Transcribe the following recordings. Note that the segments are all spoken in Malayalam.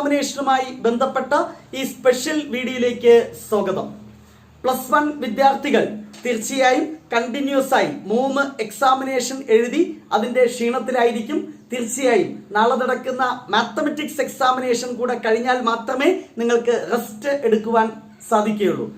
എക്സാമിനേഷനുമായി ബന്ധപ്പെട്ട ഈ സ്പെഷ്യൽ വീഡിയോയിലേക്ക് സ്വാഗതം. പ്ലസ് വൺ വിദ്യാർത്ഥികൾ തീർച്ചയായും കണ്ടിന്യൂസ് ആയി മൂന്ന് എക്സാമിനേഷൻ എഴുതി അതിന്റെ ക്ഷീണത്തിലായിരിക്കും. തീർച്ചയായും നാളെ നടക്കുന്ന മാത്തമെറ്റിക്സ് എക്സാമിനേഷൻ കൂടെ കഴിഞ്ഞാൽ മാത്രമേ നിങ്ങൾക്ക് റെസ്റ്റ് എടുക്കുവാൻ സാധിക്കുകയുള്ളൂ.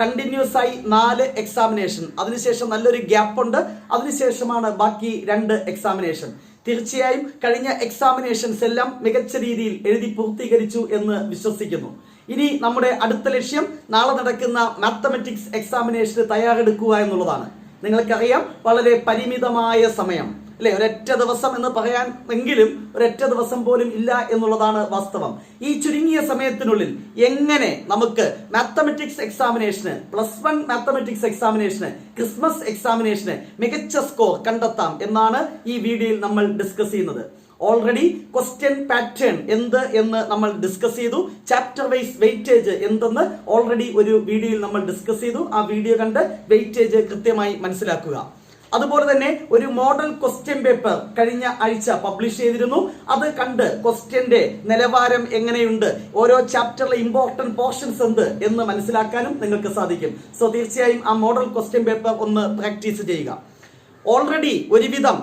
കണ്ടിന്യൂസ് ആയി നാല് എക്സാമിനേഷൻ അതിനുശേഷം നല്ലൊരു ഗ്യാപ്പ് ഉണ്ട്. അതിനുശേഷമാണ് ബാക്കി രണ്ട് എക്സാമിനേഷൻ തീർച്ചയായും കഴിഞ്ഞ എക്സാമിനേഷൻസ് എല്ലാം മികച്ച രീതിയിൽ എഴുതി പൂർത്തീകരിച്ചു എന്ന് വിശ്വസിക്കുന്നു. ഇനി നമ്മുടെ അടുത്ത ലക്ഷ്യം നാളെ നടക്കുന്ന മാത്തമെറ്റിക്സ് എക്സാമിനേഷന് തയ്യാറെടുക്കുക എന്നുള്ളതാണ്. നിങ്ങൾക്കറിയാം വളരെ പരിമിതമായ സമയം. അല്ലെ? ഒരൊറ്റ ദിവസം എന്ന് പറയാൻ എങ്കിലും ഒരൊറ്റ ദിവസം പോലും ഇല്ല എന്നുള്ളതാണ് വാസ്തവം. ഈ ചുരുങ്ങിയ സമയത്തിനുള്ളിൽ എങ്ങനെ നമുക്ക് mathematics examination plus one mathematics examination Christmas examination മികച്ച സ്കോർ കണ്ടെത്താം എന്നാണ് ഈ വീഡിയോയിൽ നമ്മൾ ഡിസ്കസ് ചെയ്യുന്നത്. ഓൾറെഡി ക്വസ്റ്റ്യൻ പാറ്റേൺ എന്ത് എന്ന് നമ്മൾ ഡിസ്കസ് ചെയ്തു. ചാപ്റ്റർ വൈസ് വെയിറ്റേജ് എന്തെന്ന് ഓൾറെഡി ഒരു വീഡിയോയിൽ നമ്മൾ ഡിസ്കസ് ചെയ്തു. ആ വീഡിയോ കണ്ട് വെയിറ്റേജ് കൃത്യമായി മനസ്സിലാക്കുക. അതുപോലെ തന്നെ ഒരു മോഡൽ ക്വസ്റ്റ്യൻ പേപ്പർ കഴിഞ്ഞ ആഴ്ച പബ്ലിഷ് ചെയ്തിരുന്നു. അത് കണ്ട് ക്വസ്റ്റ്യന്റെ നിലവാരം എങ്ങനെയുണ്ട്? ഓരോ ചാപ്റ്ററിലെ ഇമ്പോർട്ടന്റ് പോർഷൻസ് എന്ത് എന്ന് മനസ്സിലാക്കാനും നിങ്ങൾക്ക് സാധിക്കും. സോ തീർച്ചയായും ആ മോഡൽ ക്വസ്റ്റ്യൻ പേപ്പർ ഒന്ന് പ്രാക്ടീസ് ചെയ്യുക. ഓൾറെഡി ഒരുവിധം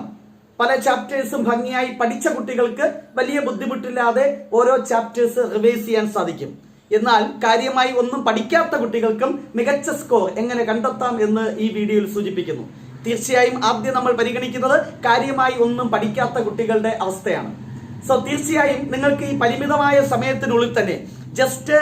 പല ചാപ്റ്റേഴ്സും ഭംഗിയായി പഠിച്ച കുട്ടികൾക്ക് വലിയ ബുദ്ധിമുട്ടില്ലാതെ ഓരോ ചാപ്റ്റേഴ്സ് റിവൈസ് ചെയ്യാൻ സാധിക്കും. എന്നാൽ കാര്യമായി ഒന്നും പഠിക്കാത്ത കുട്ടികൾക്കും മികച്ച സ്കോർ എങ്ങനെ കണ്ടെത്താം എന്ന് ഈ വീഡിയോയിൽ സൂചിപ്പിക്കുന്നു. തീർച്ചയായും ആദ്യം നമ്മൾ പരിഗണിക്കുന്നത് കാര്യമായി ഒന്നും പഠിക്കാത്ത കുട്ടികളുടെ അവസ്ഥയാണ്. സോ തീർച്ചയായും നിങ്ങൾക്ക് ഈ പരിമിതമായ സമയത്തിനുള്ളിൽ തന്നെ ജസ്റ്റ്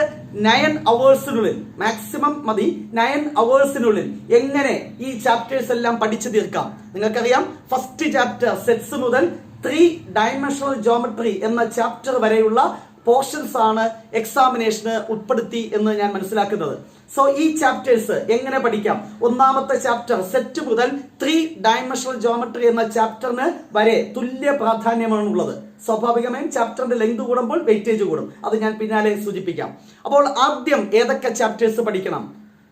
നയൻ അവേഴ്സിനുള്ളിൽ മാക്സിമം മതി നയൻ അവേഴ്സിനുള്ളിൽ എങ്ങനെ ഈ ചാപ്റ്റേഴ്സ് എല്ലാം പഠിച്ചു തീർക്കാം? നിങ്ങൾക്കറിയാം ഫസ്റ്റ് ചാപ്റ്റർ സെറ്റ്സ് മുതൽ ത്രീ ഡയമെൻഷണൽ ജോമെട്രി എന്ന ചാപ്റ്റർ വരെയുള്ള പോർഷൻസ് ആണ് എക്സാമിനേഷന് ഉൾപ്പെടുത്തി എന്ന് ഞാൻ മനസ്സിലാക്കുന്നത്. സോ ഈ ചാപ്റ്റേഴ്സ് എങ്ങനെ പഠിക്കാം? ഒന്നാമത്തെ ചാപ്റ്റർ സെറ്റ് മുതൽ ത്രീ ഡയമെൻഷണൽ ജോമെട്രി എന്ന ചാപ്റ്ററിന് വരെ തുല്യ പ്രാധാന്യമാണ് ഉള്ളത് സ്വാഭാവികമായും ചാപ്റ്ററിന്റെ ലെങ്ത് കൂടുമ്പോൾ വെയിറ്റേജ് കൂടും. അത് ഞാൻ പിന്നാലെ സൂചിപ്പിക്കാം. അപ്പോൾ ആദ്യം ഏതൊക്കെ ചാപ്റ്റേഴ്സ് പഠിക്കണം?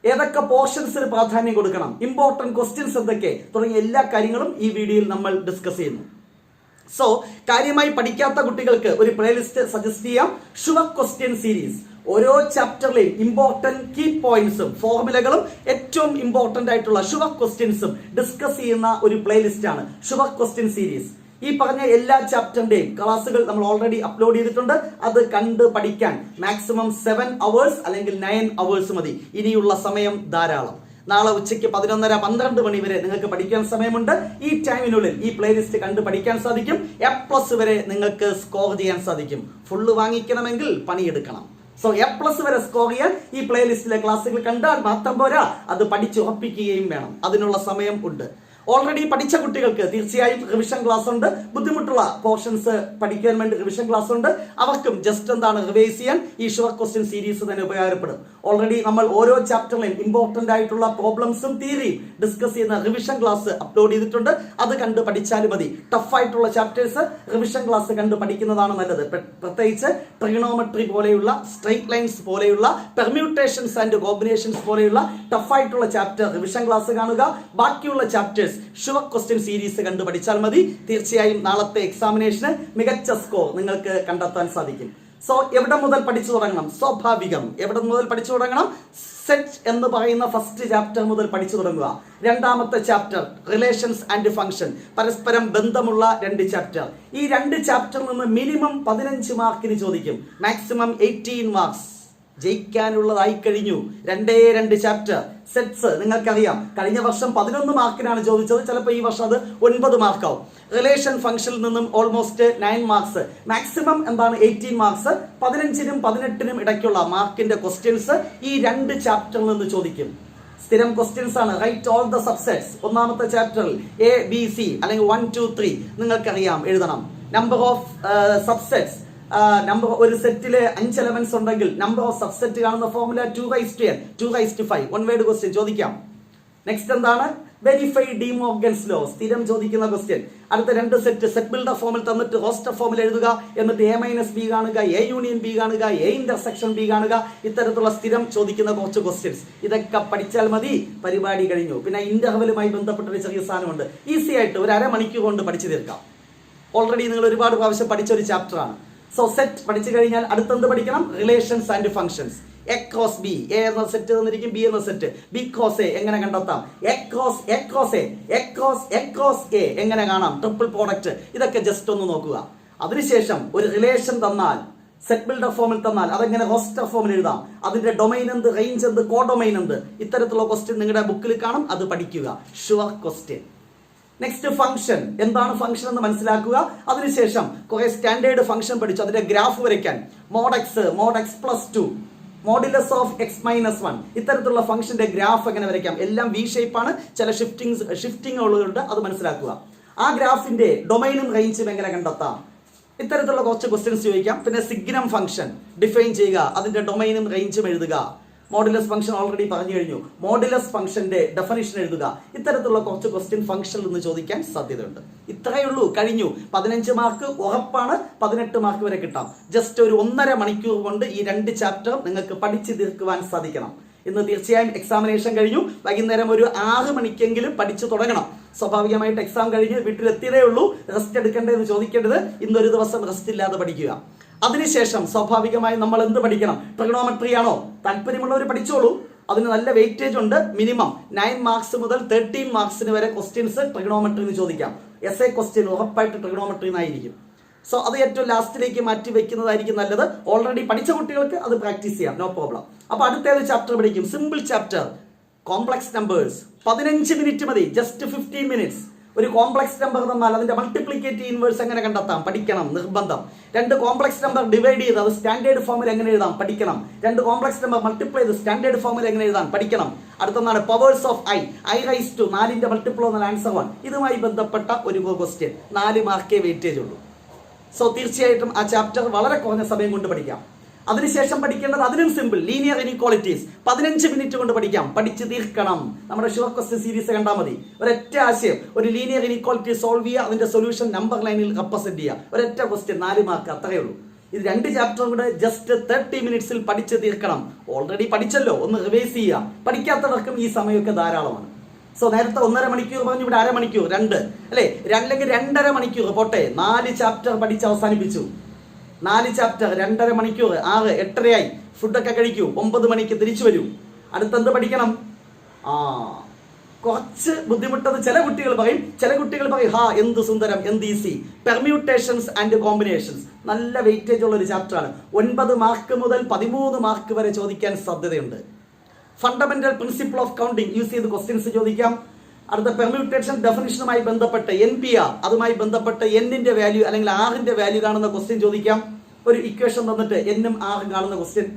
ഏതൊക്കെ പോർഷൻസിന് പ്രാധാന്യം കൊടുക്കണം? ഇമ്പോർട്ടന്റ് ക്വസ്റ്റ്യൻസ് എന്തൊക്കെ? തുടങ്ങിയ എല്ലാ കാര്യങ്ങളും ഈ വീഡിയോയിൽ നമ്മൾ ഡിസ്കസ് ചെയ്യുന്നു. സോ കാര്യമായി പഠിക്കാത്ത കുട്ടികൾക്ക് ഒരു പ്ലേലിസ്റ്റ് സജസ്റ്റ് ചെയ്യാം. ഷുവർ ക്വസ്റ്റ്യൻ സീരീസ് ഓരോ ചാപ്റ്ററിലെയും ഇമ്പോർട്ടന്റ് കീ പോയിന്റ്സും ഫോർമുലകളും ഏറ്റവും ഇമ്പോർട്ടന്റ് ആയിട്ടുള്ള ഷുവർ ക്വസ്റ്റ്യൻസും ഡിസ്കസ് ചെയ്യുന്ന ഒരു പ്ലേലിസ്റ്റ് ആണ് ഷുവർ ക്വസ്റ്റ്യൻ സീരീസ് ഈ പറഞ്ഞ എല്ലാ ചാപ്റ്ററിന്റെയും ക്ലാസ്സുകൾ നമ്മൾ ഓൾറെഡി അപ്ലോഡ് ചെയ്തിട്ടുണ്ട്. അത് കണ്ട് പഠിക്കാൻ മാക്സിമം സെവൻ അവേഴ്സ് അല്ലെങ്കിൽ നയൻ അവേഴ്സ് മതി. ഇനിയുള്ള സമയം ധാരാളം. നാളെ ഉച്ചയ്ക്ക് പതിനൊന്നര പന്ത്രണ്ട് മണി വരെ നിങ്ങൾക്ക് പഠിക്കാൻ സമയമുണ്ട്. ഈ ടൈമിനുള്ളിൽ ഈ പ്ലേലിസ്റ്റ് കണ്ട് പഠിക്കാൻ സാധിക്കും. എ പ്ലസ് വരെ നിങ്ങൾക്ക് സ്കോർ ചെയ്യാൻ സാധിക്കും. ഫുള്ള് വാങ്ങിക്കണമെങ്കിൽ പണിയെടുക്കണം. സോ എ പ്ലസ് വരെ സ്കോർ ചെയ്യാൻ ഈ പ്ലേലിസ്റ്റിലെ ക്ലാസ്സുകൾ കണ്ടാൽ മാത്രം പോരാ. അത് പഠിച്ചുറപ്പിക്കുകയും വേണം. അതിനുള്ള സമയം ഉണ്ട്. ഓൾറെഡി പഠിച്ച കുട്ടികൾക്ക് തീർച്ചയായും റിവിഷൻ ക്ലാസ് ഉണ്ട്. ബുദ്ധിമുട്ടുള്ള പോർഷൻസ് പഠിക്കാൻ വേണ്ടി റിവിഷൻ ക്ലാസ് ഉണ്ട്. അവർക്കും ജസ്റ്റ് എന്താണ് റിവൈസ് ചെയ്യാൻ ഈ ഷുവർ ക്വസ്റ്റ്യൻ സീരീസ് തന്നെ ഉപകാരപ്പെടും. ഓൾറെഡി നമ്മൾ ഓരോ ചാപ്റ്ററിലും ഇമ്പോർട്ടന്റ് ആയിട്ടുള്ള പ്രോബ്ലംസും തിയറിയും ഡിസ്കസ് ചെയ്യുന്ന റിവിഷൻ ക്ലാസ് അപ്ലോഡ് ചെയ്തിട്ടുണ്ട്. അത് കണ്ട് പഠിച്ചാലും മതി. ടഫായിട്ടുള്ള ചാപ്റ്റേഴ്സ് റിവിഷൻ ക്ലാസ് കണ്ട് പഠിക്കുന്നതാണ് നല്ലത്. പ്രത്യേകിച്ച് ട്രിഗണോമെട്രി പോലെയുള്ള സ്ട്രൈറ്റ് ലൈൻസ് പോലെയുള്ള പെർമ്യൂട്ടേഷൻസ് ആൻഡ് കോമ്പിനേഷൻസ് പോലെയുള്ള ടഫായിട്ടുള്ള ചാപ്റ്റർ റിവിഷൻ ക്ലാസ് കാണുക. ബാക്കിയുള്ള ചാപ്റ്റേഴ്സ് ഷുവർ ക്വസ്റ്റ്യൻ സീരീസ് കണ്ടു പഠിച്ചാൽ മതി. തീർച്ചയായും നാളത്തെ എക്സാമിനേഷന് മികച്ച സ്കോർ നിങ്ങൾക്ക് കണ്ടെത്താൻ സാധിക്കും. സോ എവിടെ മുതൽ പഠിച്ചു തുടങ്ങണം? സ്വാഭാവികം. എവിടെ മുതൽ പഠിച്ചു തുടങ്ങണം? സെറ്റ് എന്ന് പറയുന്ന ഫസ്റ്റ് ചാപ്റ്റർ മുതൽ പഠിച്ചു തുടങ്ങുക. രണ്ടാമത്തെ ചാപ്റ്റർ റിലേഷൻസ് ആൻഡ് ഫംഗ്ഷൻ പരസ്പരം ബന്ധമുള്ള രണ്ട് ചാപ്റ്റർ ഈ രണ്ട് ചാപ്റ്ററിൽ നിന്ന് മിനിമം പതിനഞ്ച് മാർക്കിന് ചോദിക്കും. മാക്സിമം എയ്റ്റീൻ മാർക്സ് ജയിക്കാനുള്ളതായി കഴിഞ്ഞു. രണ്ടേ രണ്ട് ചാപ്റ്റർ സെറ്റ്സ് നിങ്ങൾക്കറിയാം. കഴിഞ്ഞ വർഷം പതിനൊന്ന് മാർക്കിനാണ് ചോദിച്ചത്. ചിലപ്പോൾ ഈ വർഷം അത് ഒൻപത് മാർക്കാവും. റിലേഷൻ ഫംഗ്ഷനിൽ നിന്നും ഓൾമോസ്റ്റ് നയൻ മാർക്സ് മാക്സിമം എന്താണ്? എയ്റ്റീൻ മാർക്സ് പതിനഞ്ചിനും പതിനെട്ടിനും ഇടയ്ക്കുള്ള മാർക്കിന്റെ ക്വസ്റ്റ്യൻസ് ഈ രണ്ട് ചാപ്റ്ററിൽ നിന്ന് ചോദിക്കും. സ്ഥിരം ക്വസ്റ്റ്യൻസ് ആണ്. റൈറ്റ് ഓൾ ദ സബ്സെറ്റ്സ് ഒന്നാമത്തെ ചാപ്റ്ററിൽ എ ബി സി അല്ലെങ്കിൽ വൺ ടു ത്രീ നിങ്ങൾക്കറിയാം. എഴുതണം. നമ്പർ ഓഫ് സബ്സെറ്റ്സ് നമ്പർ ഒരു സെറ്റിൽ അഞ്ച് എലമെന്റ്സ് ഉണ്ടെങ്കിൽ നമ്പർ ഓഫ് സബ്സെറ്റ് കാണുന്ന formula two raise to N two raise to five one word question ചോദിക്കാം. നെക്സ്റ്റ് എന്താണ്? വെരിഫൈ ഡി മോർഗൻസ് ലോ സ്ഥിരം ചോദിക്കുന്ന ക്വസ്റ്റ്യൻ അടുത്ത രണ്ട് സെറ്റ് സെറ്റ് ബിൽഡർ ഫോമിൽ തന്നിട്ട് റോസ്റ്റർ ഫോമിൽ എഴുതുക. എന്നിട്ട് എ മൈനസ് ബി കാണുക എ യൂണിയൻ ബി കാണുക എ ഇന്റർസെക്ഷൻ ബി കാണുക. ഇത്തരത്തിലുള്ള സ്ഥിരം ചോദിക്കുന്ന കുറച്ച് ക്വസ്റ്റ്യൻസ് ഇതൊക്കെ പഠിച്ചാൽ മതി. പരിപാടി കഴിഞ്ഞു. പിന്നെ ഇന്റർവലുമായി ബന്ധപ്പെട്ട ഒരു ചെറിയ സാധനമുണ്ട്. ഈസി ആയിട്ട് ഒരു അരമണിക്കൂർ കൊണ്ട് പഠിച്ചു തീർക്കാം. ഓൾറെഡി നിങ്ങൾ ഒരുപാട് പ്രാവശ്യം പഠിച്ച ഒരു ചാപ്റ്റർ സോ സെറ്റ് പഠിച്ചു കഴിഞ്ഞാൽ അടുത്തെന്ത് പഠിക്കണം? Relations and functions A cross B A എന്ന സെറ്റ് തന്നിരിക്കും ബി എന്ന സെറ്റ് ബി ക്രോസ് എ എങ്ങനെ കണ്ടെത്താം? A cross A cross A A cross A cross A എങ്ങനെ കാണാം? ട്രിപ്പിൾ പ്രോഡക്റ്റ് ഇതൊക്കെ ജസ്റ്റ് ഒന്ന് നോക്കുക. അതിനുശേഷം ഒരു റിലേഷൻ തന്നാൽ സെറ്റ് ബിൽഡർ ഫോമിൽ തന്നാൽ അതെങ്ങനെ ഹോസ്റ്റർ ഫോമിൽ എഴുതാം? അതിന്റെ ഡൊമൈൻ എന്ത്? റേഞ്ച് എന്ത്? കോ ഡൊമൈൻ എന്ത്? ഇത്തരത്തിലുള്ള ക്വസ്റ്റ്യൻ നിങ്ങളുടെ ബുക്കിൽ കാണും. അത് പഠിക്കുക. ഷുവർ ക്വസ്റ്റ്യൻ നെക്സ്റ്റ് ഫംഗ്ഷൻ എന്താണ് ഫംഗ്ഷൻ എന്ന് മനസ്സിലാക്കുക? അതിനുശേഷം കുറെ സ്റ്റാൻഡേർഡ് ഫംഗ്ഷൻ പഠിച്ചു. അതിന്റെ ഗ്രാഫ് വരയ്ക്കാൻ. Mod x mod x plus two modulus of x minus one ഇത്തരത്തിലുള്ള ഫംഗ്ഷന്റെ ഗ്രാഫ് എങ്ങനെ വരയ്ക്കാം? എല്ലാം വി ഷേപ്പാണ് ചില ഷിഫ്റ്റിംഗ് ഷിഫ്റ്റിംഗ് ഉള്ളതുകൊണ്ട് അത് മനസ്സിലാക്കുക. ആ ഗ്രാഫിന്റെ ഡൊമൈനും റേഞ്ചും എങ്ങനെ കണ്ടെത്താം? ഇത്തരത്തിലുള്ള കുറച്ച് ക്വസ്റ്റ്യൻസ് ചോദിക്കാം. പിന്നെ സിഗ്നം ഫംഗ്ഷൻ ഡിഫൈൻ ചെയ്യുക. അതിന്റെ ഡൊമൈനും റേഞ്ചും എഴുതുക. മോഡുലസ് ഫംഗ്ഷൻ ഓൾറെഡി പറഞ്ഞു കഴിഞ്ഞു. മോഡുലസ് ഫംഗ്ഷന്റെ ഡെഫിനേഷൻ എഴുതുക. ഇത്തരത്തിലുള്ള കുറച്ച് ക്വസ്റ്റ്യൻ ഫംഗ്ഷനിൽ നിന്ന് ചോദിക്കാൻ സാധ്യതയുണ്ട്. ഇത്രയേ ഉള്ളൂ കഴിഞ്ഞു. പതിനഞ്ച് മാർക്ക് ഉറപ്പാണ് പതിനെട്ട് മാർക്ക് വരെ കിട്ടാം. ജസ്റ്റ് ഒരു ഒന്നര മണിക്കൂർ കൊണ്ട് ഈ രണ്ട് ചാപ്റ്റർ നിങ്ങൾക്ക് പഠിച്ചു തീർക്കുവാൻ സാധിക്കണം. ഇന്ന് തീർച്ചയായും എക്സാമിനേഷൻ കഴിഞ്ഞു. വൈകുന്നേരം ഒരു ആറ് മണിക്കെങ്കിലും പഠിച്ചു തുടങ്ങണം. സ്വാഭാവികമായിട്ട് എക്സാം കഴിഞ്ഞ് വീട്ടിലെത്തിയതേ ഉള്ളൂ. റെസ്റ്റ് എടുക്കേണ്ടതെന്ന് ചോദിക്കേണ്ടത് ഇന്നൊരു ദിവസം റെസ്റ്റ് ഇല്ലാതെ പഠിക്കുക. അതിനുശേഷം സ്വാഭാവികമായി നമ്മൾ എന്ത് പഠിക്കണം? ട്രിഗണോമെട്രി ആണോ? താല്പര്യമുള്ളവർ പഠിച്ചോളൂ. അതിന് നല്ല വെയിറ്റേജ് ഉണ്ട്. മിനിമം നയൻ മാർക്സ് മുതൽ തേർട്ടീൻ മാർക്സിന് വരെ ക്വസ്റ്റ്യൻസ് ട്രിഗണോമെട്രി എന്ന് ചോദിക്കാം. എസ് എ ക്വസ്റ്റ്യൻ ഉറപ്പായിട്ട് ട്രിഗണോമെട്രി എന്നായിരിക്കും സോ അത് ഏറ്റവും ലാസ്റ്റിലേക്ക് മാറ്റി വെക്കുന്നതായിരിക്കും നല്ലത്. ഓൾറെഡി പഠിച്ച കുട്ടികൾക്ക് അത് പ്രാക്ടീസ് ചെയ്യാം. നോ പ്രോബ്ലം അപ്പൊ അടുത്തേത് ചാപ്റ്റർ പഠിക്കും. സിമ്പിൾ ചാപ്റ്റർ കോംപ്ലക്സ് നമ്പേഴ്സ് പതിനഞ്ച് മിനിറ്റ് മതി. ജസ്റ്റ് ഫിഫ്റ്റീൻ മിനിറ്റ്സ് ഒരു കോംപ്ലക്സ് നമ്പർ തന്നാൽ അതിന്റെ മൾട്ടിപ്ലിക്കേറ്റീവ് ഇൻവേഴ്സ് എങ്ങനെ കണ്ടെത്താം? പഠിക്കണം നിർബന്ധം. രണ്ട് കോംപ്ലക്സ് നമ്പർ ഡിവൈഡ് ചെയ്ത് അത് സ്റ്റാൻഡേർഡ് ഫോമിൽ എങ്ങനെ എഴുതാം? പഠിക്കണം. രണ്ട് കോംപ്ലക്സ് നമ്പർ മൾട്ടിപ്ലൈ ചെയ്ത് സ്റ്റാൻഡേർഡ് ഫോമിൽ എങ്ങനെ എഴുതാം? പഠിക്കണം. അടുത്തൊന്നാണ് powers of i i raise to നാലിന്റെ മൾട്ടിപ്ലോ എന്നുള്ള ആൻസർ വൺ ഇതുമായി ബന്ധപ്പെട്ട ഒരു ക്വസ്റ്റ്യൻ നാല് മാർക്കേ വെയിറ്റേജ് ഉള്ളൂ. സോ തീർച്ചയായിട്ടും ആ ചാപ്റ്റർ വളരെ കുറഞ്ഞ സമയം കൊണ്ട് പഠിക്കാം. അതിനുശേഷം പഠിക്കേണ്ടത് അതിനും സിമ്പിൾ ലീനിയർ ഇനിക്വാളിറ്റീസ് പതിനഞ്ച് മിനിറ്റ് കൊണ്ട് പഠിക്കാം. പഠിച്ച് തീർക്കണം. നമ്മുടെ ഷുവർ ക്വസ്റ്റ്യൻ സീരീസ് കണ്ടാൽ മതി. ഒരൊറ്റ ആശയം. ഒരു ലീനിയർ ഇനിക്വാളിറ്റി സോൾവ് ചെയ്യുക. അതിന്റെ സൊല്യൂഷൻ നമ്പർ ലൈനിൽ റെപ്രസെന്റ് ചെയ്യുക. ഒരൊറ്റ ക്വസ്റ്റ്യൻ നാല് മാർക്ക് അത്രയേ ഉള്ളൂ. ഇത് രണ്ട് ചാപ്റ്ററും കൂടെ ജസ്റ്റ് തേർട്ടി മിനിറ്റ്സിൽ പഠിച്ച് തീർക്കണം. ഓൾറെഡി പഠിച്ചല്ലോ. ഒന്ന് റിവൈസ് ചെയ്യുക. പഠിക്കാത്തവർക്കും ഈ സമയമൊക്കെ ധാരാളമാണ്. സോ നേരത്തെ ഒന്നര മണിക്കൂർ പറഞ്ഞു. ഇവിടെ അരമണിക്കൂർ രണ്ട്. അല്ലേ? അല്ലെങ്കിൽ രണ്ടര മണിക്കൂർ. പോട്ടെ. നാല് ചാപ്റ്റർ പഠിച്ച് അവസാനിപ്പിച്ചു. നാല് ചാപ്റ്റർ രണ്ടര മണിക്കൂർ ആറ് എട്ടരയായി. ഫുഡൊക്കെ കഴിക്കൂ. ഒമ്പത് മണിക്ക് തിരിച്ചു വരൂ. അടുത്തെന്ത് പഠിക്കണം? ആ കുറച്ച് ബുദ്ധിമുട്ടത് ചില കുട്ടികൾ പറയും. ചില കുട്ടികൾ പറയും ഹാ എന്ത് സുന്ദരം എന്ത് ഈസി പെർമ്യൂട്ടേഷൻസ് ആൻഡ് കോമ്പിനേഷൻസ് നല്ല വെയിറ്റേജ് ഉള്ള ഒരു ചാപ്റ്ററാണ് ഒൻപത് മാർക്ക് മുതൽ പതിമൂന്ന് മാർക്ക് വരെ ചോദിക്കാൻ സാധ്യതയുണ്ട്. Fundamental principle of counting use ചെയ്ത് ക്വസ്റ്റ്യൻസ് ചോദിക്കാം. അടുത്ത പെർമ്യൂട്ടേഷൻ ഡെഫിനിഷനുമായി ബന്ധപ്പെട്ട് എൻ പി ആർ അതുമായി ബന്ധപ്പെട്ട് എന്നിന്റെ വാല്യൂ അല്ലെങ്കിൽ ആറിന്റെ വാല്യൂ കാണുന്ന ക്വസ്റ്റ്യൻ ചോദിക്കാം. ഒരു ഇക്വേഷൻ തന്നിട്ട് എന്നും ആറും കാണുന്ന ക്വസ്റ്റ്യൻ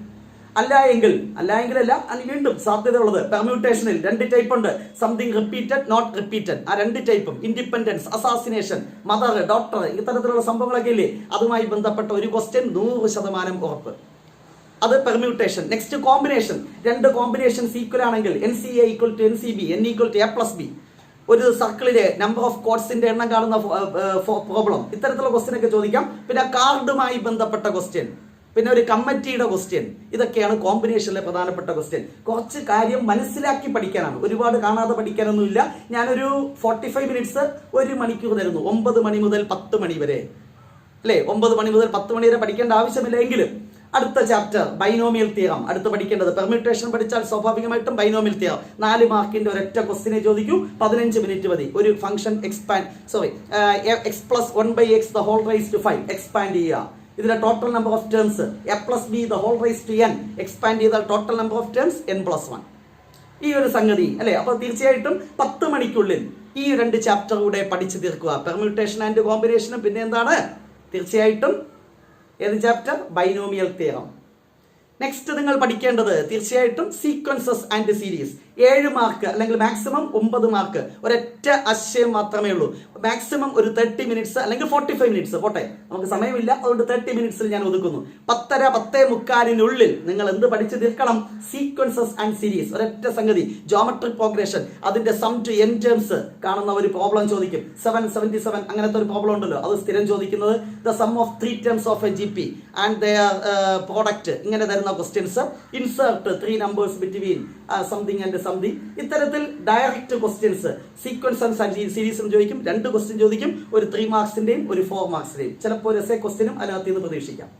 അല്ല എങ്കിൽ അല്ല എങ്കിലല്ല വീണ്ടും സാധ്യതയുള്ളത് പെർമ്യൂട്ടേഷനിൽ രണ്ട് ടൈപ്പ് ഉണ്ട്. സംതിങ് റിപ്പീറ്റഡ് നോട്ട് റിപ്പീറ്റഡ് ആ രണ്ട് ടൈപ്പും ഇൻഡിപെൻഡൻസ് അസാസിനേഷൻ മദർ ഡോക്ടർ ഇത്തരത്തിലുള്ള സംഭവങ്ങളൊക്കെ ഇല്ലേ? അതുമായി ബന്ധപ്പെട്ട ഒരു ക്വസ്റ്റ്യൻ നൂറ് ശതമാനം ഉറപ്പ്. അത് പെർമ്യൂട്ടേഷൻ നെക്സ്റ്റ് കോമ്പിനേഷൻ രണ്ട് കോമ്പിനേഷൻ ഈക്വൽ ആണെങ്കിൽ n C a equal to n C b n equal to a plus b ഒരു സർക്കിളിലെ നമ്പർ ഓഫ് കോഡ്സിന്റെ എണ്ണം കാണുന്ന പ്രോബ്ലം ഇത്തരത്തിലുള്ള ക്വസ്റ്റ്യൻ ഒക്കെ ചോദിക്കാം. പിന്നെ കാർഡുമായി ബന്ധപ്പെട്ട ക്വസ്റ്റ്യൻ പിന്നെ ഒരു കമ്മിറ്റിയുടെ ക്വസ്റ്റ്യൻ ഇതൊക്കെയാണ് കോമ്പിനേഷനിലെ പ്രധാനപ്പെട്ട ക്വസ്റ്റ്യൻ കുറച്ച് കാര്യം മനസ്സിലാക്കി പഠിക്കാനാണ്. ഒരുപാട് കാണാതെ പഠിക്കാനൊന്നുമില്ല. ഞാനൊരു ഫോർട്ടി ഫൈവ് മിനിറ്റ്സ് ഒരു മണിക്കൂർ തരുന്നു. ഒമ്പത് മണി മുതൽ പത്ത് മണി വരെ. അല്ലേ? ഒമ്പത് മണി മുതൽ പത്ത് മണി വരെ പഠിക്കേണ്ട ആവശ്യമില്ല എങ്കിലും. അടുത്ത ചാപ്റ്റർ ബൈനോമിയൽ തിയറം അടുത്ത് പഠിക്കേണ്ടത് പെർമിറ്റേഷൻ പഠിച്ചാൽ സ്വാഭാവികമായിട്ടും ബൈനോമിയൽ തിയറം നാല് മാർക്കിന്റെ ഒരൊറ്റ ക്വസ്റ്റിനെ ചോദിക്കൂ. പതിനഞ്ച് മിനിറ്റ് മതി. ഒരു function expand sorry x plus one by x the whole raise to five expand ചെയ്യുക. ഇതിന്റെ total number of terms a plus b the whole raise to n expand ചെയ്താൽ total number of terms n plus one ഈ ഒരു സംഗതി അല്ലെ? അപ്പൊ തീർച്ചയായിട്ടും പത്ത് മണിക്കുള്ളിൽ ഈ രണ്ട് ചാപ്റ്റർ കൂടെ പഠിച്ചു തീർക്കുക. പെർമ്യൂട്ടേഷൻ ആൻഡ് കോമ്പിനേഷനും പിന്നെ എന്താണ്? തീർച്ചയായിട്ടും ഏത് ചാപ്റ്റർ ബൈനോമിയൽ തിയറം നെക്സ്റ്റ് നിങ്ങൾ പഠിക്കേണ്ടത് തീർച്ചയായിട്ടും സീക്വൻസസ് ആൻഡ് സീരീസ് ഏഴ് മാർക്ക് അല്ലെങ്കിൽ മാക്സിമം ഒമ്പത് മാർക്ക്. ഒരൊറ്റ ആശയം മാത്രമേ ഉള്ളൂ. മാക്സിമം ഒരു തേർട്ടി മിനിറ്റ്സ് അല്ലെങ്കിൽ ഫോർട്ടി ഫൈവ് മിനിറ്റ്സ് പോട്ടെ നമുക്ക് സമയമില്ല. അതുകൊണ്ട് തേർട്ടി മിനിറ്റ്സിൽ ഞാൻ ഒതുക്കുന്നു. പത്തര പത്തേ മുക്കാലിനുള്ളിൽ നിങ്ങൾ എന്ത് പഠിച്ചു തീർക്കണം? സീക്വൻസസ് ആൻഡ് സീരീസ് ഒരൊറ്റ സംഗതി. ജോമെട്രിക് പ്രോഗ്രഷൻ അതിന്റെ സം ടു എൻ ടേംസ് കാണുന്ന ഒരു പ്രോബ്ലം ചോദിക്കും. സെവൻ സെവന്റി സെവൻ അങ്ങനത്തെ ഒരു പ്രോബ്ലം ഉണ്ടല്ലോ. അത് സ്ഥിരം ചോദിക്കുന്നത് the sum of three terms of A G P and the product ഇങ്ങനെ തരുന്ന questions insert three numbers between something and സന്ധി. ഇത്തരത്തിൽ ഡയറക്റ്റ് ക്വസ്റ്റ്യൻസ് സീക്വൻസ് ആൻഡ് സീരീസും ചോദിക്കും. രണ്ട് ക്വസ്റ്റ്യൻ ചോദിക്കും. ഒരു ത്രീ മാർക്സിന്റെയും ഒരു ഫോർ മാർക്സിന്റെയും ചിലപ്പോൾ ഒരു എസ് എ ക്വസ്റ്റ്യനും അതിനകത്ത് നിന്ന് പ്രതീക്ഷിക്കാം.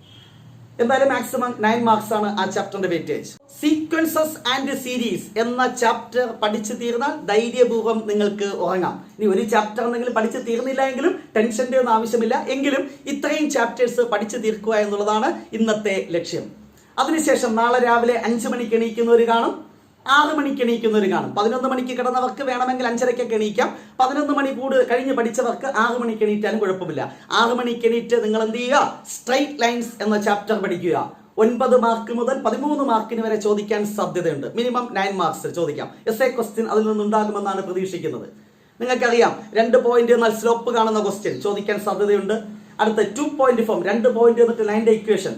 എന്തായാലും മാക്സിമം നയൻ മാർക്സ് ആണ് ആ ചാപ്റ്ററിന്റെ വെയിറ്റേജ് സീക്വൻസസ് ആൻഡ് സീരീസ് എന്ന ചാപ്റ്റർ പഠിച്ചു തീർന്നാൽ ധൈര്യപൂർവം നിങ്ങൾക്ക് ഉറങ്ങാം. ഇനി ഒരു ചാപ്റ്റർ എന്തെങ്കിലും പഠിച്ചു തീർന്നില്ല എങ്കിലും ടെൻഷന്റെ ഒന്നും ആവശ്യമില്ല. എങ്കിലും ഇത്രയും ചാപ്റ്റേഴ്സ് പഠിച്ചു തീർക്കുക എന്നുള്ളതാണ് ഇന്നത്തെ ലക്ഷ്യം. അതിനുശേഷം നാളെ രാവിലെ അഞ്ചു മണിക്ക് എണീക്കുന്നവർ കാണും. ആറ് മണിക്ക് എണീക്കുന്നവർ കാണും. പതിനൊന്ന് മണിക്ക് കിടന്നവർക്ക് വേണമെങ്കിൽ അഞ്ചരക്കൊക്കെ എണീക്കാം. പതിനൊന്ന് മണി കൂട് കഴിഞ്ഞ് പഠിച്ചവർക്ക് ആറ് മണിക്ക് എണീറ്റാലും കുഴപ്പമില്ല. ആറ് മണിക്ക് എണീറ്റ് നിങ്ങൾ എന്ത് ചെയ്യുക? സ്ട്രൈറ്റ് ലൈൻസ് എന്ന ചാപ്റ്റർ പഠിക്കുക. ഒൻപത് മാർക്ക് മുതൽ പതിമൂന്ന് മാർക്കിന് വരെ ചോദിക്കാൻ സാധ്യതയുണ്ട്. മിനിമം നയൻ മാർക്സ് ചോദിക്കാം. എസ് എ ക്വസ്റ്റ്യൻ അതിൽ നിന്നുണ്ടാകുമെന്നാണ് പ്രതീക്ഷിക്കുന്നത്. നിങ്ങൾക്കറിയാം രണ്ട് പോയിന്റ് എന്നാൽ സ്ലോപ്പ് കാണുന്ന ക്വസ്റ്റ്യൻ ചോദിക്കാൻ സാധ്യതയുണ്ട്. അടുത്ത ടു പോയിന്റ് ഫോം രണ്ട് പോയിന്റ് എന്നിട്ട് ലൈന്റെ ഇക്വേഷൻ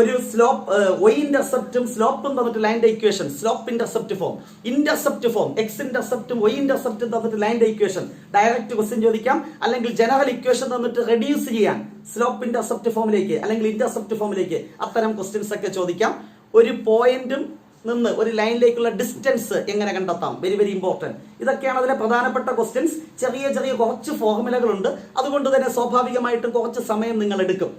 ഒരു സ്ലോപ്പ് വൈ ഇന്റർസെപ്റ്റും സ്ലോപ്പും തന്നിട്ട് ലൈന്റെ equation slope intercept form intercept form x ഇന്റർസെപ്റ്റും y ഇന്റർസെപ്റ്റും തന്നിട്ട് ലൈന്റെ ഇക്വേഷൻ ഡയറക്റ്റ് ക്വസ്റ്റ്യൻ ചോദിക്കാം. അല്ലെങ്കിൽ ജനറൽ ഇക്വേഷൻ തന്നിട്ട് റെഡ്യൂസ് ചെയ്യാൻ സ്ലോപ്പ് ഇന്റർസെപ്റ്റ് ഫോമിലേക്ക് അല്ലെങ്കിൽ ഇന്റർസെപ്റ്റ് ഫോമിലേക്ക് അത്തരം ക്വസ്റ്റ്യൻസ് ഒക്കെ ചോദിക്കാം. ഒരു പോയിന്റും നിന്ന് ഒരു ലൈനിലേക്കുള്ള ഡിസ്റ്റൻസ് എങ്ങനെ കണ്ടെത്താം? വെരി വെരി ഇമ്പോർട്ടന്റ് ഇതൊക്കെയാണ് അതിലെ പ്രധാനപ്പെട്ട ക്വസ്റ്റ്യൻസ് ചെറിയ ചെറിയ കുറച്ച് ഫോർമുലകളുണ്ട് അതുകൊണ്ട് തന്നെ സ്വാഭാവികമായിട്ടും കുറച്ച് സമയം നിങ്ങൾ എടുക്കും.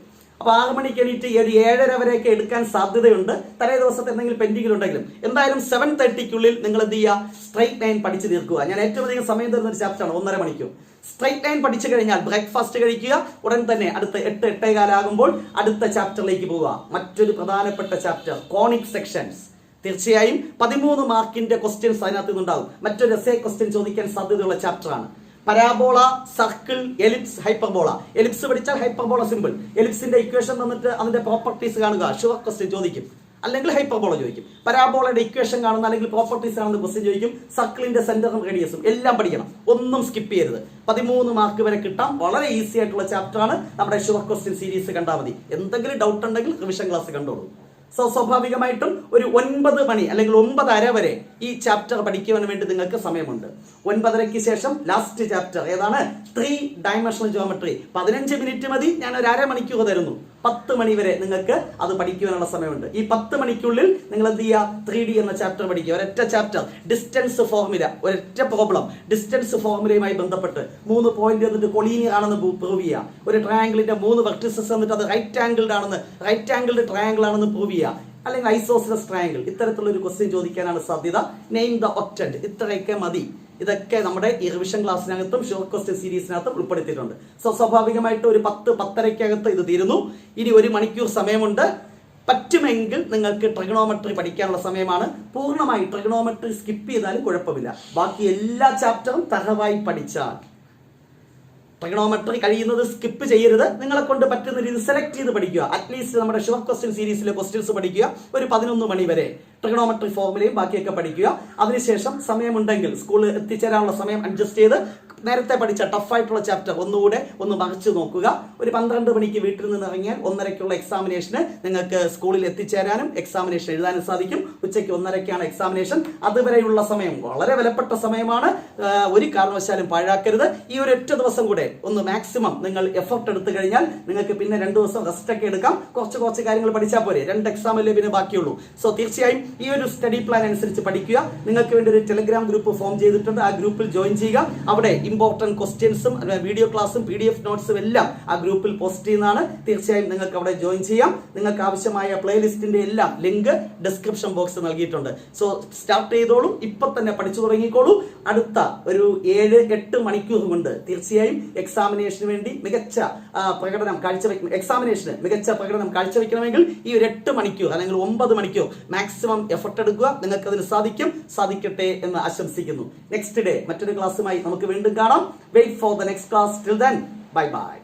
അപ്പൊ ആറ് മണിക്ക് എണീറ്റ് ഒരു ഏഴര വരെയൊക്കെ എടുക്കാൻ സാധ്യതയുണ്ട്. തലേ ദിവസത്തെ എന്തെങ്കിലും പെൻഡിങ്ങിൽ ഉണ്ടെങ്കിലും. എന്തായാലും സെവൻ തേർട്ടിക്കുള്ളിൽ നിങ്ങൾ എന്ത് ചെയ്യുക? സ്ട്രൈറ്റ് ലൈൻ പഠിച്ചു തീർക്കുക. ഞാൻ ഏറ്റവും അധികം സമയം തരുന്ന ഒരു ചാപ്റ്ററാണ് ഒന്നര മണിക്കൂർ. സ്ട്രൈറ്റ് ലൈൻ പഠിച്ചു കഴിഞ്ഞാൽ ബ്രേക്ക്ഫാസ്റ്റ് കഴിക്കുക. ഉടൻ തന്നെ അടുത്ത എട്ട് എട്ടേകാലാകുമ്പോൾ അടുത്ത ചാപ്റ്ററിലേക്ക് പോവുക. മറ്റൊരു പ്രധാനപ്പെട്ട ചാപ്റ്റർ കോണിക് സെക്ഷൻസ് തീർച്ചയായും പതിമൂന്ന് മാർക്കിന്റെ ക്വസ്റ്റ്യൻസ് അതിനകത്ത് നിന്നുണ്ടാവും. മറ്റൊരു എസ് എ ക്വസ്റ്റ്യൻ ചോദിക്കാൻ സാധ്യതയുള്ള ചാപ്റ്ററാണ് parabola circle ellipse hyperbola. Ellipse പഠിച്ചാൽ ഹൈപ്പർബോള സിമ്പിൾ. എലിപ്സിന്റെ ഇക്വേഷൻ തന്നിട്ട് അതിന്റെ പ്രോപ്പർട്ടീസ് കാണുക. ഷുവർ ക്വസ്റ്റ്യൻ ചോദിക്കും. അല്ലെങ്കിൽ ഹൈപ്പർബോള ചോദിക്കും. പരാബോളയുടെ ഇക്വേഷൻ കാണുന്ന അല്ലെങ്കിൽ പ്രോപ്പർട്ടീസ് കാണുന്ന ക്വസ്റ്റ്യൻ ചോദിക്കും. സർക്കിളിന്റെ സെന്ററും റേഡിയസും എല്ലാം പഠിക്കണം. ഒന്നും സ്കിപ്പ് ചെയ്യരുത്. പതിമൂന്ന് മാർക്ക് വരെ കിട്ടാം. വളരെ ഈസി ആയിട്ടുള്ള ചാപ്റ്റർ ആണ് നമ്മുടെ ഷുവർ ക്വസ്റ്റ്യൻ സീരീസ് കണ്ടാൽ മതി. എന്തെങ്കിലും ഡൗട്ട് ഉണ്ടെങ്കിൽ റിവിഷൻ ക്ലാസ് കണ്ടോളൂ. സോ സ്വാഭാവികമായിട്ടും ഒരു ഒൻപത് മണി അല്ലെങ്കിൽ ഒമ്പതര വരെ ഈ ചാപ്റ്റർ പഠിക്കുവാൻ വേണ്ടി നിങ്ങൾക്ക് സമയമുണ്ട്. ഒൻപതരയ്ക്ക് ശേഷം ലാസ്റ്റ് ചാപ്റ്റർ ഏതാണ്? ത്രീ ഡയമെൻഷണൽ ജോമെട്രി പതിനഞ്ച് മിനിറ്റ് മതി. ഞാൻ ഒരു അര മണിക്കൂർ തരുന്നു. പത്ത് മണി വരെ നിങ്ങൾക്ക് അത് പഠിക്കുവാനുള്ള സമയമുണ്ട്. ഈ പത്ത് മണിക്കുള്ളിൽ നിങ്ങൾ എന്ത് ചെയ്യുക? ത്രീ ഡി എന്ന ചാപ്റ്റർ പഠിക്കുക. ഒരൊറ്റ ചാപ്റ്റർ ഡിസ്റ്റൻസ് ഫോർമുല ഒരൊറ്റ പ്രോബ്ലം ഡിസ്റ്റൻസ് ഫോർമുലയുമായി ബന്ധപ്പെട്ട് മൂന്ന് പോയിന്റ് എന്നിട്ട് കൊളീനിയർ ആണെന്ന് പ്രൂവ് ചെയ്യുക. ഒരു ട്രയാങ്കിളിന്റെ മൂന്ന് വെർട്ടിസസ് എന്നിട്ട് അത് റൈറ്റ് ആംഗിൾഡ് ആണെന്ന് റൈറ്റ് ആംഗിൾഡ് ട്രയാങ്കിൾ ആണെന്ന് പ്രൂവ് ചെയ്യുക. അല്ലെങ്കിൽ ഐസോസിലസ് ട്രയാങ്കിൾ ഇത്തരത്തിലുള്ള ഒരു ക്വസ്റ്റ്യൻ ചോദിക്കാനാണ് സാധ്യത. നെയിം ദ ഒക്ടന്റ് ഇത്രയൊക്കെ മതി. ഇതൊക്കെ നമ്മുടെ ഈ റിവിഷൻ ക്ലാസ്സിനകത്തും ഷോർട്ട് ക്വസ്റ്റ്യൻ സീരീസിനകത്തും ഉൾപ്പെടുത്തിയിട്ടുണ്ട്. സോ സ്വാഭാവികമായിട്ട് ഒരു പത്ത് പത്തരയ്ക്കകത്ത് ഇത് തീരുന്നു. ഇനി ഒരു മണിക്കൂർ സമയമുണ്ട്. പറ്റുമെങ്കിൽ നിങ്ങൾക്ക് ട്രിഗണോമെട്രി പഠിക്കാനുള്ള സമയമാണ്. പൂർണമായി ട്രിഗണോമെട്രി സ്കിപ്പ് ചെയ്താലും കുഴപ്പമില്ല. ബാക്കി എല്ലാ ചാപ്റ്ററും തറവായി പഠിച്ചാൽ ട്രിഗണോമെട്രി കഴിയുന്നത് സ്കിപ്പ് ചെയ്യരുത്. നിങ്ങളെ കൊണ്ട് പറ്റുന്ന രീതി സെലക്ട് ചെയ്ത് പഠിക്കുക. അറ്റ്ലീസ്റ്റ് നമ്മുടെ ഷുവർ ക്വസ്റ്റ്യൻ സീരീസിലെ ക്വസ്റ്റ്യൻസ് പഠിക്കുക. ഒരു പതിനൊന്ന് മണി വരെ ട്രിഗണോമെട്രി ഫോർമുലയും ബാക്കിയൊക്കെ പഠിക്കുക. അതിനുശേഷം സമയമുണ്ടെങ്കിൽ സ്കൂളിൽ എത്തിച്ചേരാനുള്ള സമയം അഡ്ജസ്റ്റ് ചെയ്ത് നേരത്തെ പഠിച്ച ടഫായിട്ടുള്ള ചാപ്റ്റർ ഒന്നുകൂടെ ഒന്ന് മറിച്ച് നോക്കുക. ഒരു പന്ത്രണ്ട് മണിക്ക് വീട്ടിൽ നിന്ന് ഇറങ്ങിയാൽ ഒന്നരയ്ക്കുള്ള എക്സാമിനേഷന് നിങ്ങൾക്ക് സ്കൂളിൽ എത്തിച്ചേരാനും എക്സാമിനേഷൻ എഴുതാനും സാധിക്കും. ഉച്ചയ്ക്ക് ഒന്നരയ്ക്കാണ് എക്സാമിനേഷൻ അതുവരെയുള്ള സമയം വളരെ വിലപ്പെട്ട സമയമാണ്. ഒരു കാരണവശാലും പാഴാക്കരുത്. ഈ ഒരു ഒറ്റ ദിവസം കൂടെ ഒന്ന് മാക്സിമം നിങ്ങൾ എഫർട്ട് എടുത്തു കഴിഞ്ഞാൽ നിങ്ങൾക്ക് പിന്നെ രണ്ട് ദിവസം റെസ്റ്റ് ഒക്കെ എടുക്കാം. കുറച്ച് കുറച്ച് കാര്യങ്ങൾ പഠിച്ചാൽ പോരെ. രണ്ട് എക്സാം അല്ലേ പിന്നെ ബാക്കിയുള്ളൂ. സോ തീർച്ചയായും ഈ ഒരു സ്റ്റഡി പ്ലാൻ അനുസരിച്ച് പഠിക്കുക. നിങ്ങൾക്ക് വേണ്ടി ഒരു ടെലിഗ്രാം ഗ്രൂപ്പ് ഫോം ചെയ്തിട്ടുണ്ട്. ആ ഗ്രൂപ്പിൽ ജോയിൻ ചെയ്യുക. അവിടെ ഇമ്പോർട്ടന്റ് ക്വസ്റ്റ്യൻസും വീഡിയോ ക്ലാസ്സും പി ഡി എഫ് നോട്ട്സും എല്ലാം ആ ഗ്രൂപ്പിൽ പോസ്റ്റ് ചെയ്യുന്നതാണ്. തീർച്ചയായും നിങ്ങൾക്ക് അവിടെ ജോയിൻ ചെയ്യാം. നിങ്ങൾക്ക് ആവശ്യമായ പ്ലേലിസ്റ്റിന്റെ എല്ലാം ലിങ്ക് ഡിസ്ക്രിപ്ഷൻ ബോക്സ് നൽകിയിട്ടുണ്ട്. സോ സ്റ്റാർട്ട് ചെയ്തോളൂ. ഇപ്പൊ തന്നെ പഠിച്ചു തുടങ്ങിക്കോളൂ. അടുത്ത ഒരു ഏഴ് എട്ട് മണിക്കൂർ കൊണ്ട് തീർച്ചയായും എക്സാമിനേഷന് വേണ്ടി മികച്ച പ്രകടനം കാഴ്ചവെക്കണം എക്സാമിനേഷന് മികച്ച പ്രകടനം കാഴ്ചവെക്കണമെങ്കിൽ ഈ ഒരു എട്ട് മണിക്കൂർ അല്ലെങ്കിൽ ഒമ്പത് മണിക്കൂർ മാക്സിമം എഫർട്ട് എടുക്കുക. നിങ്ങൾക്ക് അതിന് സാധിക്കും. സാധിക്കട്ടെ എന്ന് ആശംസിക്കുന്നു. നെക്സ്റ്റ് ഡേ മറ്റൊരു ക്ലാസ്സുമായി നമുക്ക് വീണ്ടും കാണാം. Wait for the next class till then bye bye